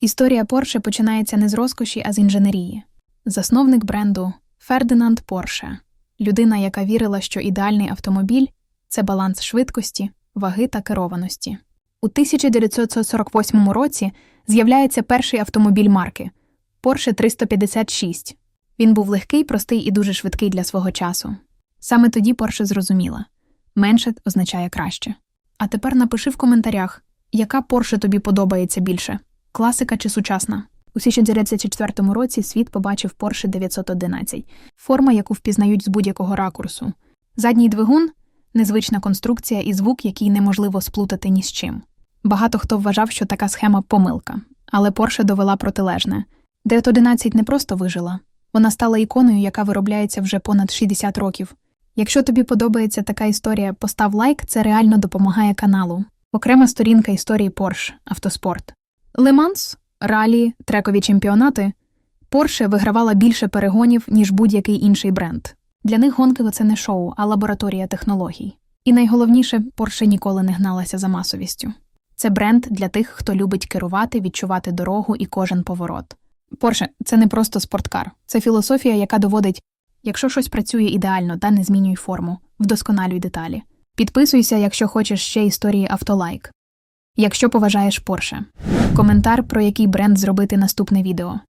Історія Порше починається не з розкоші, а з інженерії. Засновник бренду Фердинанд Порше, людина, яка вірила, що ідеальний автомобіль це баланс швидкості, ваги та керованості. У 1948 році з'являється перший автомобіль марки Porsche 356. Він був легкий, простий і дуже швидкий для свого часу. Саме тоді Порше зрозуміла менше означає краще. А тепер напиши в коментарях, яка Порше тобі подобається більше класика чи сучасна. У 1994 році світ побачив Porsche 911, форма, яку впізнають з будь-якого ракурсу. Задній двигун незвична конструкція і звук, який неможливо сплутати ні з чим. Багато хто вважав, що така схема помилка, але Porsche довела протилежне. 911 не просто вижила, вона стала іконою, яка виробляється вже понад 60 років. Якщо тобі подобається така історія, постав лайк, це реально допомагає каналу. Окрема сторінка історії Porsche Автоспорт. Леманс, ралі, трекові чемпіонати. Porsche вигравала більше перегонів, ніж будь-який інший бренд. Для них гонки це не шоу, а лабораторія технологій. І найголовніше, Porsche ніколи не гналася за масовістю. Це бренд для тих, хто любить керувати, відчувати дорогу і кожен поворот. Porsche – це не просто спорткар, це філософія, яка доводить, якщо щось працює ідеально та не змінюй форму, вдосконалюй деталі. Підписуйся, якщо хочеш ще історії автолайк. Якщо поважаєш Порше. Коментар, про який бренд зробити наступне відео.